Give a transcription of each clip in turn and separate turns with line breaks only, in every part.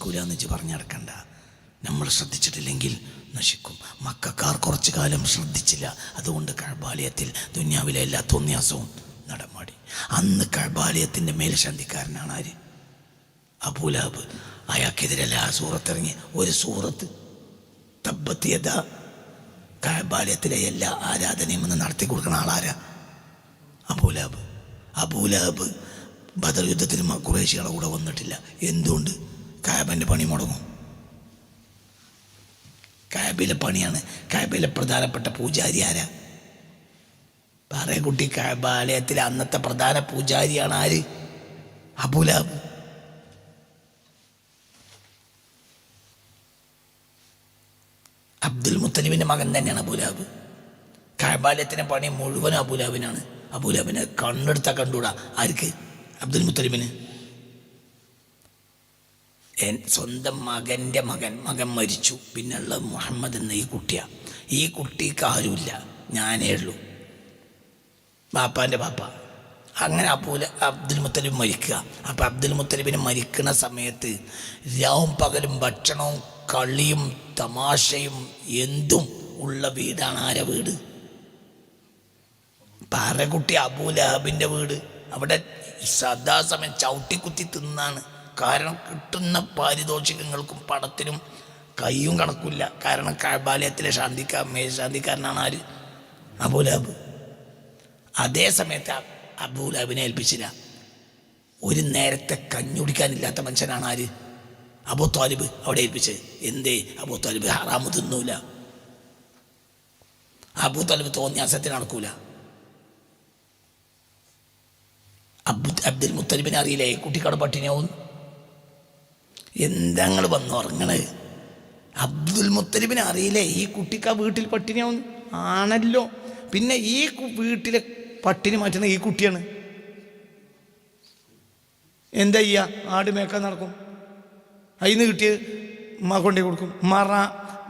നശിക്കൂല എന്ന് പറഞ്ഞു നടക്കണ്ട. നമ്മൾ ശ്രദ്ധിച്ചിട്ടില്ലെങ്കിൽ നശിക്കും. മക്കാർ കുറച്ചു കാലം ശ്രദ്ധിച്ചില്ല. അതുകൊണ്ട് കഴബാലയത്തിൽ ദുന്യാവിലെ എല്ലാ തോന്നിയാസവും നടമാടി. അന്ന് കഴബാലയത്തിന്റെ മേൽശാന്തിക്കാരനാണ് ആര്? അബൂലാബ്. അയാൾക്കെതിരല്ല ആ സൂറത്തിറങ്ങി. ഒരു സൂറത്ത്. തബ്ബത്തിയത കഴബാലയത്തിലെ എല്ലാ ആരാധനയും ഒന്ന് നടത്തി കൊടുക്കുന്ന ആളാരാ? അബൂലാബ്. അബൂലാബ് ബദർ യുദ്ധത്തിൽ കുറേശികളെ കൂടെ വന്നിട്ടില്ല. എന്തുകൊണ്ട്? കാബന്റെ പണി മുടങ്ങും. കാബയിലെ പണിയാണ്. കാബയിലെ പ്രധാനപ്പെട്ട പൂജാരി ആരാ? പറയക്കുട്ടി കാബാലയത്തിലെ അന്നത്തെ പ്രധാന പൂജാരിയാണ് ആര്? അബുലാബ്. അബ്ദുൽ മുത്തലിബിന്റെ മകൻ തന്നെയാണ് അബുലാബ്. കാബാലയത്തിന്റെ പണി മുഴുവൻ അബുലാബിനാണ്. അബുലാബിനെ കണ്ണെടുത്താൽ കണ്ടുകൂടാ? ആർക്ക്? അബ്ദുൽ മുത്തലിബിന്. സ്വന്തം മകന്റെ മകൻ മകൻ മരിച്ചു. പിന്നെയുള്ള മുഹമ്മദ് എന്ന ഈ കുട്ടിയാണ് ഈ കുട്ടിക്ക് ആരുമില്ല. ഞാനേ ഉള്ളൂ. ബാപ്പാന്റെ ബാപ്പ. അങ്ങനെ അബൂല അബ്ദുൽ മുത്തലിബ് മരിക്കുക. അപ്പം അബ്ദുൽ മുത്തലിബിന് മരിക്കുന്ന സമയത്ത് രാവും പകലും ഭക്ഷണവും കളിയും തമാശയും എന്തും ഉള്ള വീടാണ് ആരെ വീട്? പാറക്കുട്ടി അബൂലഹബിന്റെ വീട്. അവിടെ സദാസമയം ചവിട്ടിക്കുത്തി തിന്നാണ്. കാരണം കിട്ടുന്ന പാരിതോഷികങ്ങൾക്കും പടത്തിനും കയ്യും കണക്കില്ല. കാരണം കാബാലയത്തിലെ ശാന്തിക്കാർ മേൽശാന്തിക്കാരനാണ് ആര്? അബൂലാബ് അതേ സമയത്ത് അബൂലാബിനെ ഏൽപ്പിച്ചില്ല. ഒരു നേരത്തെ കഞ്ഞുടിക്കാനില്ലാത്ത മനുഷ്യനാണ് ആര്? അബൂ താലിബ് അവിടെ ഏൽപ്പിച്ചത്. എന്തേ? അബൂ താലിബ് ഹറാമ് തിന്നൂല. അബൂ താലിബ് തോന്നിയാസത്തിന് നടക്കൂല. അബ്ദു അബ്ദുൽ മുത്തലിബിനെ അറിയില്ലേ? കുട്ടിക്കാട് പട്ടിണിയാവും. എന്താ നിങ്ങൾ വന്നു ഉറങ്ങണത് അബ്ദുൽ മുത്തലിബിനെ അറിയില്ലേ? ഈ കുട്ടിക്ക് ആ വീട്ടിൽ പട്ടിണിയാവും ആണല്ലോ. പിന്നെ ഈ വീട്ടിലെ പട്ടിണി മാറ്റുന്ന ഈ കുട്ടിയാണ്. എന്താ ചെയ്യാ? ആട് മേക്കാൻ നടക്കും. അയിന്ന് കിട്ടിയ ഉമ്മ കൊണ്ടേ കൊടുക്കും. മറ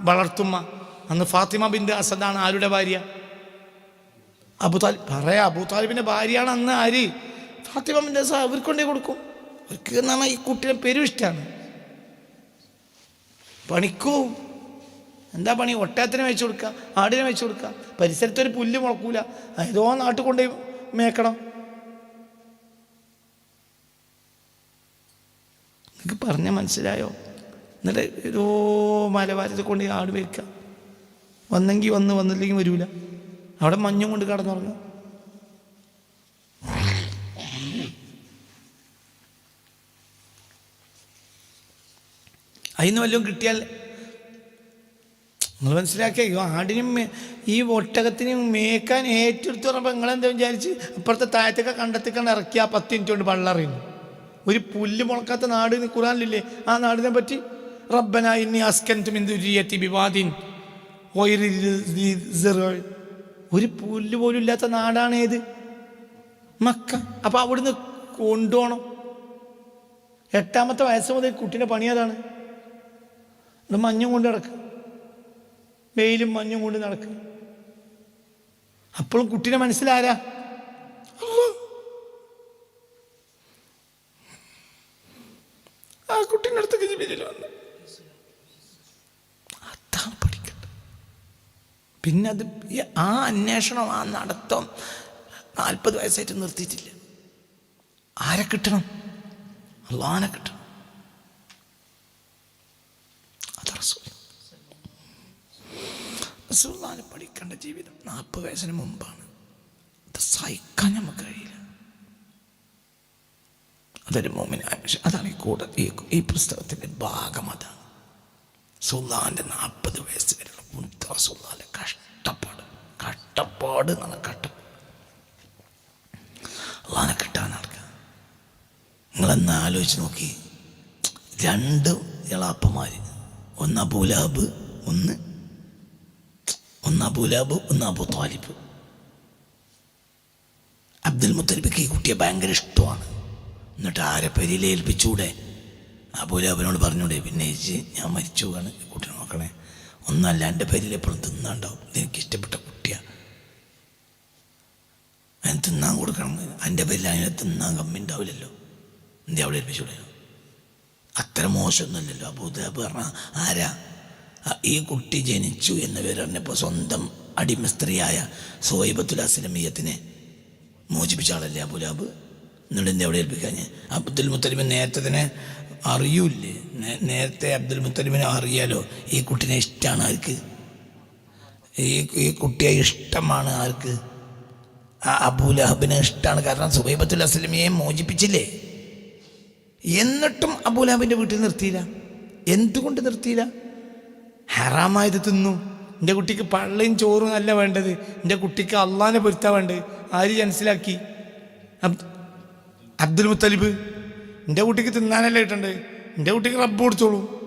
വളർത്തുമ്മ. അന്ന് ഫാത്തിമ ബിന്ദ് അസദാണ് ആരുടെ ഭാര്യ? അബുതാലിബ് പറയാ അബൂതാലിബിന്റെ ഭാര്യയാണ് അന്ന് ആര്? ഫാത്തിമ ബിന്ദ് അസദ് അവർക്ക് കൊണ്ടേ കൊടുക്കും. അവർക്ക് എന്നാണ് ഈ കുട്ടിയുടെ പേരും ഇഷ്ടമാണ് പണിക്കൂ? എന്താ പണി? ഒട്ടകത്തിന് വെച്ച് കൊടുക്കുക ആടിനെ വെച്ച് കൊടുക്കുക പരിസരത്തൊരു പുല്ല് മുളക്കൂല. ഏതോ നാട്ടിൽ കൊണ്ടുപോയി മേക്കണം. നിങ്ങൾക്ക് പറഞ്ഞ മനസ്സിലായോ? എന്നിട്ട് ഏതോ മലവാരത്തിൽ കൊണ്ട് ആട് വെക്കുക വന്നെങ്കിൽ വന്ന് വന്നില്ലെങ്കിൽ വരൂല. അവിടെ മഞ്ഞും കൊണ്ട് കടന്നുറങ്ങും. അതിന് വല്ലതും കിട്ടിയാൽ നിങ്ങൾ മനസ്സിലാക്കിയ? ആടിനും ഈ ഒട്ടകത്തിനും മേക്കാൻ ഏറ്റെടുത്ത് പറഞ്ഞപ്പോൾ നിങ്ങളെന്താ വിചാരിച്ച്? ഇപ്പുറത്തെ താഴത്തൊക്കെ കണ്ടെത്തിക്കൊണ്ട് ഇറക്കി ആ പത്ത് മിനിറ്റ് കൊണ്ട് പള്ളറിയുന്നു ഒരു പുല്ല് മുളക്കാത്ത നാട് കുറാനില്ലേ ആ നാടിനെ പറ്റി? റബ്ബന ഇന്നി അസ്കൻതു മിൻ ദുരിയത്തി ബിവാദിൻ. ഗൈരി ദി സിറ. ഒരു പുല്ല് പോലും ഇല്ലാത്ത നാടാണ് ഏത്? മക്ക. അപ്പൊ അവിടുന്ന് കൊണ്ടുപോകണം. എട്ടാമത്തെ വയസ്സ് മുതൽ കുട്ടീന്റെ പണി അതാണ്. ഇത് മഞ്ഞും കൊണ്ട് നടക്കുക വെയിലും മഞ്ഞും കൊണ്ട് നടക്കുക അപ്പോഴും കുട്ടീനെ മനസ്സിലാരാ. ആ കുട്ടീന്റെ അടുത്തൊക്കെ ജിബിലിൽ വന്നു. അതാണ് പിന്നെ അത് ആ അന്വേഷണം ആ നടത്തം നാൽപ്പത് വയസ്സായിട്ട് നിർത്തിയിട്ടില്ല. ആരെ കിട്ടണം? അള്ളാനെ കിട്ടണം അത് റസൂൽ റസൂലിനെ പഠിക്കേണ്ട ജീവിതം നാൽപ്പത് വയസ്സിന് മുമ്പാണ്. അത് സഹിക്കാൻ നമുക്ക് കഴിയില്ല. അതൊരു മോമിനായ മനുഷ്യൻ അതാണ് ഈ കൂടെ ഈ ഈ പുസ്തകത്തിന്റെ ഭാഗം അതാണ് സുൽത്താന്റെ നാൽപ്പത് വയസ്സ് വരെയുള്ള മുത്ത സുൽത്താന്റെ കഷ്ടപ്പാട്. കഷ്ടപ്പാട് എന്നാണ് കഷ്ടപ്പാട്. അള്ളാനെ കിട്ടാൻ നടക്കുക. നിങ്ങളെന്ന് ആലോചിച്ച് നോക്കി. രണ്ട് ഇളാപ്പന്മാർ ഒന്ന് അബൂലാബ് ഒന്ന് ഒന്ന് അബുലാബ് ഒന്ന് അബു താലിബ്. അബ്ദുൽ മുത്തലിബിക്ക് ഈ കുട്ടിയെ ഭയങ്കര ഇഷ്ടമാണ്. എന്നിട്ട് ആരെ പെരിയിൽ ഏൽപ്പിച്ചൂടെ? അബുലാബിനോട് പറഞ്ഞൂടെ പിന്നെ ഞാൻ മരിച്ചു പോവാണ് ഈ കുട്ടിയെ നോക്കണേ ഒന്നല്ല എന്റെ പേരിൽ എപ്പോഴും തിന്നാണ്ടാവും. എനിക്ക് ഇഷ്ടപ്പെട്ട കുട്ടിയാണ് അതിന് തിന്നാൻ കൊടുക്കണം. എന്റെ പേരിൽ അതിനെ തിന്നാൻ കമ്മി ഉണ്ടാവില്ലല്ലോ. എന്തേ അവിടെ ഏൽപ്പിച്ചൂടെ?
അത്ര മോശമൊന്നുമല്ലല്ലോ. അബൂദാബ് പറഞ്ഞാൽ ആരാ? ഈ കുട്ടി ജനിച്ചു എന്ന് പേരറിഞ്ഞപ്പോൾ സ്വന്തം അടിമ സ്ത്രീയായ സോയിബത്തുൽ അസ്ലമിയത്തിനെ മോചിപ്പിച്ച ആളല്ലേ അബുലാബ് എന്നിട്ട് എവിടെ ഏൽപ്പിക്കാഞ്ഞ്? അബ്ദുൽ മുത്തലിമിൻ നേരത്തെ തന്നെ അറിയൂല്ലേ? നേരത്തെ അബ്ദുൽ മുത്തലിമിനെ അറിയാലോ ഈ കുട്ടിനെ ഇഷ്ടമാണ് ആർക്ക്? ഈ ഈ കുട്ടിയെ ഇഷ്ടമാണ് ആർക്ക്? ആ അബൂലഹബിനെ ഇഷ്ടമാണ് കാരണം സുബൈബത്തുൽ അസ്ലമിയെ മോചിപ്പിച്ചില്ലേ? എന്നിട്ടും അബൂലഹബിന്റെ വീട്ടിൽ നിർത്തിയില്ല. എന്തുകൊണ്ട് നിർത്തിയില്ല? ഹറാമായത് തിന്നു. എന്റെ കുട്ടിക്ക് പള്ളയും ചോറും അല്ല വേണ്ടത്. എന്റെ കുട്ടിക്ക് അള്ളാനെ പൊരുത്താ വേണ്ടത്. ആര് മനസ്സിലാക്കി? അബ്ദുൽ മുത്തലിബ്. എന്റെ കുട്ടിക്ക് തിന്നാനല്ലേ കിട്ടണ്ടത് എന്റെ കുട്ടിക്ക് റബ്ബ് കൊടുത്തോളൂ.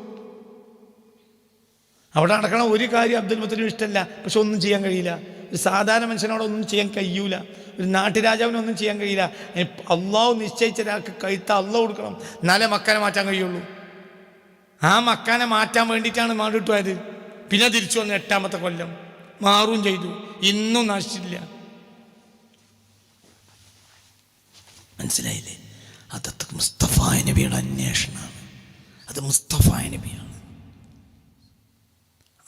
അവിടെ നടക്കണ ഒരു കാര്യം അബ്ദുൽ മുത്തലിബ് ഇഷ്ടമല്ല പക്ഷെ ഒന്നും ചെയ്യാൻ കഴിയില്ല. ഒരു സാധാരണ മനുഷ്യനോട് ഒന്നും ചെയ്യാൻ കഴിയൂല. ഒരു നാട്ടുരാജാവിന് ഒന്നും ചെയ്യാൻ കഴിയില്ല. അള്ളാഹു നിശ്ചയിച്ച ഒരാൾക്ക് കഴുത്ത അള്ളാഹ് കൊടുക്കണം. എന്നാലേ മക്കനെ മാറ്റാൻ കഴിയുള്ളൂ. ആ മക്കാനെ മാറ്റാൻ വേണ്ടിയിട്ടാണ് മാറിട്ടുപോയത് പിന്നെ തിരിച്ചു വന്ന് എട്ടാമത്തെ കൊല്ലം. മാറും ചെയ്തു. ഇന്നും നശിച്ചില്ല മനസ്സിലായില്ലേ? അതത് മുസ്തഫ നബിയുടെ അന്വേഷണമാണ് അത് മുസ്തഫ നബിയാണ്.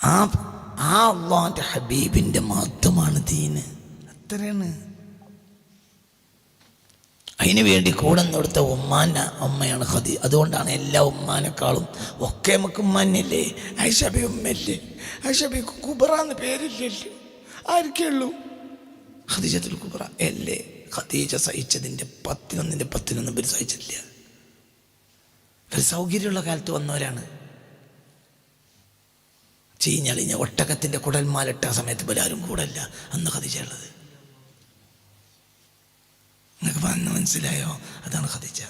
ആ ആ അള്ളാന്റെ ഹബീബിന്റെ മഹത്വമാണ് ദീന്. അത്രയാണ്. അതിനു വേണ്ടി കൂടെ നിന്നെടുത്ത ഉമ്മാന്റെ അമ്മയാണ് ഹതി അതുകൊണ്ടാണ് എല്ലാ ഉമ്മാനേക്കാളും ഒക്കെ നമുക്ക് ഉമ്മാനല്ലേ? ഐഷബി ഉമ്മല്ലേ? ഐഷബി കുബറ എന്ന് പേരില്ലല്ലോ ആർക്കേ ഉള്ളൂ? ഖദീജത്തുൽ കുബറ അല്ലേ? ഖദീജ സഹിച്ചതിന്റെ പത്തിനൊന്നിന്റെ പത്തിനൊന്നും ഇവർ സഹിച്ചിട്ടില്ല. ഇവർ സൗകര്യമുള്ള കാലത്ത് വന്നവരാണ്. ചീഞ്ഞളിഞ്ഞ ഒട്ടകത്തിന്റെ കുടൽമാലിട്ട സമയത്ത് ആരും കൂടല്ല അന്ന് ഖദീജ ഉള്ളത്. നിങ്ങൾക്ക് വന്ന് മനസ്സിലായോ? അതാണ് ഖദീജ.